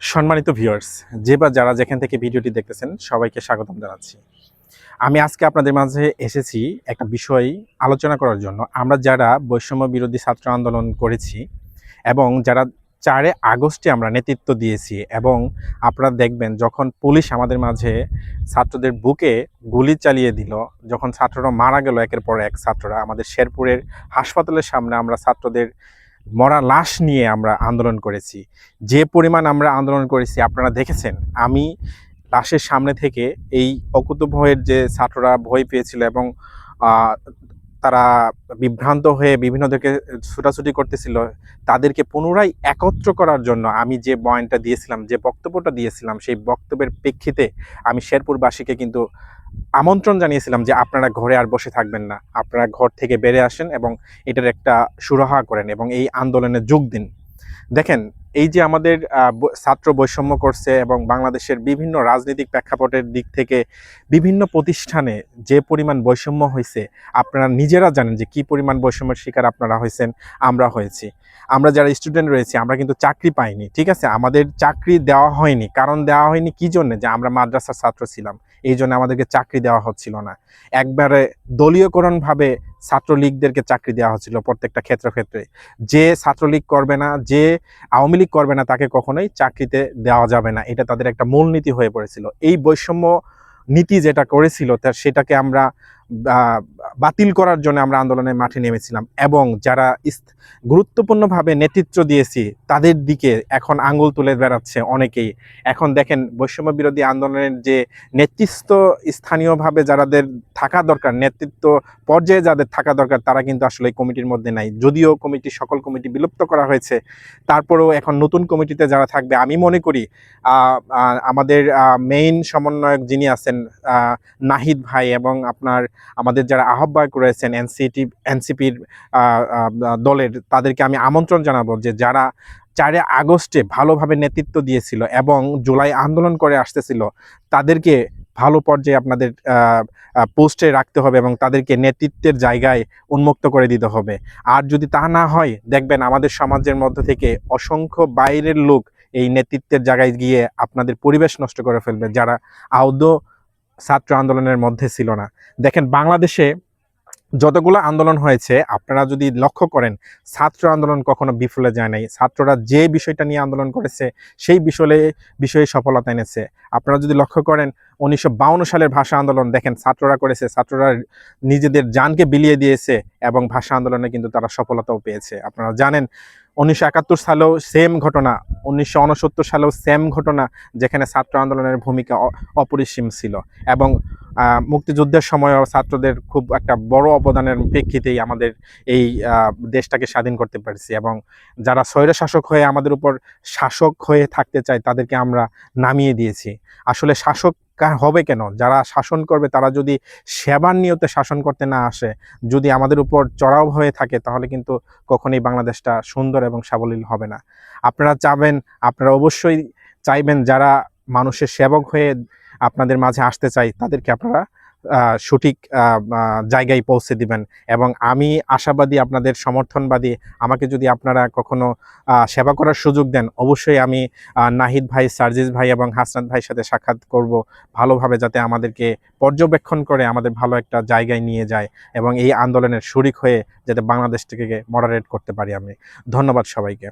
সম্মানিত ভিউয়ার্স যে বা যারা যেখান থেকে ভিডিওটি দেখতেছেন, সবাইকে স্বাগতম জানাচ্ছি। আমি আজকে আপনাদের মাঝে এসেছি একটা বিষয় আলোচনা করার জন্য। আমরা যারা বৈষম্য বিরোধী ছাত্র আন্দোলন করেছি এবং যারা চারে আগস্টে আমরা নেতৃত্ব দিয়েছি এবং আপনারা দেখবেন যখন পুলিশ আমাদের মাঝে ছাত্রদের বুকে গুলি চালিয়ে দিল, যখন ছাত্ররা মারা গেল একের পর এক ছাত্ররা, আমাদের শেরপুরের হাসপাতালের সামনে আমরা ছাত্রদের মরা লাশ নিয়ে আমরা আন্দোলন করেছি। যে পরিমাণ আমরা আন্দোলন করেছি, আপনারা দেখেছেন, আমি লাশের সামনে থেকে এই অকুত ভয়ের যে ছাত্ররা ভয় পেয়েছিল এবং তারা বিভ্রান্ত হয়ে বিভিন্ন দিকে ছুটাছুটি করতেছিল, তাদেরকে পুনরায় একত্র করার জন্য আমি যে বয়ানটা দিয়েছিলাম, যে বক্তব্যটা দিয়েছিলাম, সেই বক্তব্যের প্রেক্ষিতে আমি শেরপুরবাসীকে কিন্তু আমন্ত্রণ জানিয়েছিলাম যে আপনারা ঘরে আর বসে থাকবেন না। আপনারা ঘর থেকে বেড়ে আসেন এবং এটার একটা সুরাহা করেন এবং এই আন্দোলনে যোগ দিন। দেখেন এই যে আমাদের ছাত্র বৈষম্য করছে এবং বাংলাদেশের বিভিন্ন রাজনৈতিক প্রেক্ষাপটের দিক থেকে বিভিন্ন প্রতিষ্ঠানে যে পরিমাণ বৈষম্য হয়েছে, আপনারা নিজেরা জানেন যে কি পরিমাণ বৈষম্যের শিকার আপনারা হয়েছেন, আমরা হয়েছি। আমরা যারা স্টুডেন্ট রয়েছি, আমরা কিন্তু চাকরি পাইনি, ঠিক আছে? আমাদের চাকরি দেওয়া হয়নি। কারণ দেওয়া হয়নি কি জন্য? যে আমরা মাদ্রাসার ছাত্র ছিলাম। এই জন্য আমাদেরকে চাকরি দেওয়া হচ্ছিল না। একবারে দলীয়করণভাবে ছাত্রলীগদেরকে চাকরি দেওয়া হচ্ছিল প্রত্যেকটা ক্ষেত্র ক্ষেত্রে। যে ছাত্রলীগ করবে না, যে আওয়ামী লীগ করবে না, তাকে কখনোই চাকরিতে দেওয়া যাবে না। এটা তাদের একটা মূলনীতি হয়ে পড়েছিল। এই বৈষম্য নীতি যেটা করেছিল, তার সেটাকে আমরা বাতিল করার জন্য আমরা আন্দোলনের মাঠে নেমেছিলাম এবং যারা গুরুত্বপূর্ণভাবে নেতৃত্ব দিয়েছি, তাদের দিকে এখন আঙ্গুল তুলে বেড়াচ্ছে অনেকেই। এখন দেখেন বৈষম্য বিরোধী আন্দোলনের যে নেতৃত্ব স্থানীয়ভাবে যারাদের থাকা দরকার, নেতৃত্ব পর্যায়ে যাদের থাকা দরকার, তারা কিন্তু আসলে কমিটির মধ্যে নাই। যদিও কমিটি, সকল কমিটি বিলুপ্ত করা হয়েছে, তারপরেও এখন নতুন কমিটিতে যারা থাকবে, আমি মনে করি আমাদের মেইন সমন্বয়ক যিনি আছেন নাহিদ ভাই এবং আপনার আমাদের যারা আহ্বায়ক রয়েছেন এনসিটি, এনসিপির দলের, তাদেরকে আমি আমন্ত্রণ জানাব যে যারা চারে আগস্টে ভালোভাবে নেতৃত্ব দিয়েছিল এবং জুলাই আন্দোলন করে আসতেছিল, তাদেরকে ভালো পর্যায়ে আপনাদের পোস্টে রাখতে হবে এবং তাদেরকে নেতৃত্বের জায়গায় উন্মুক্ত করে দিতে হবে। আর যদি তা না হয়, দেখবেন আমাদের সমাজের মধ্যে থেকে অসংখ্য বাইরের লোক এই নেতৃত্বের জায়গায় গিয়ে আপনাদের পরিবেশ নষ্ট করে ফেলবে। যারা আদৌ ছাত্র আন্দোলনের মধ্যে ছিল না। দেখেন, বাংলাদেশে যতগুলো আন্দোলন হয়েছে, আপনারা যদি লক্ষ্য করেন, ছাত্র আন্দোলন কখনো বিফলে যায় নাই। ছাত্ররা যে বিষয়টা নিয়ে আন্দোলন করেছে, সেই বিষয়ে বিষয়ে সফলতা এনেছে। আপনারা যদি লক্ষ্য করেন, উনিশশো সালের ভাষা আন্দোলন, দেখেন, ছাত্ররা করেছে, ছাত্ররা নিজেদের জানকে বিলিয়ে দিয়েছে এবং ভাষা আন্দোলনে কিন্তু তারা সফলতাও পেয়েছে। আপনারা জানেন উনিশশো একাত্তর সালেও সেম ঘটনা, উনিশশো উনসত্তর সালেও সেম ঘটনা যেখানে ছাত্র আন্দোলনের ভূমিকা অপরিসীম ছিল। এবং মুক্তিযুদ্ধের সময়ও ছাত্রদের খুব একটা বড় অবদানের প্রেক্ষিতেই আমাদের এই দেশটাকে স্বাধীন করতে পারছি। এবং যারা স্বৈর শাসক হয়ে আমাদের উপর শাসক হয়ে থাকতে চায়, তাদেরকে আমরা নামিয়ে দিয়েছি। আসলে শাসক হবে কেন? যারা শাসন করবে, তারা যদি সেবার নিয়তে শাসন করতে না আসে, যদি আমাদের উপর চড়াও হয়ে থাকে, তাহলে কিন্তু কখনই বাংলাদেশটা সুন্দর এবং সাবলীল হবে না। আপনারা চাবেন, আপনারা অবশ্যই চাইবেন যারা মানুষের সেবক হয়ে আপনাদের মাঝে আসতে চাই তাদেরকে আপনারা সঠিক জায়গায় পৌঁছে দিবেন। এবং আমি আশাবাদী আপনাদের, সমর্থনবাদী। আমাকে যদি আপনারা কখনো সেবা করার সুযোগ দেন, অবশ্যই আমি নাহিদ ভাই, সার্জিস ভাই এবং হাসনাত ভাইয়ের সাথে সাক্ষাৎ করব ভালোভাবে যাতে আমাদেরকে পর্যবেক্ষণ করে আমাদের ভালো একটা জায়গায় নিয়ে যায় এবং এই আন্দোলনের শরিক হয়ে যাতে বাংলাদেশটিকে মডারেট করতে পারি আমি। ধন্যবাদ সবাইকে।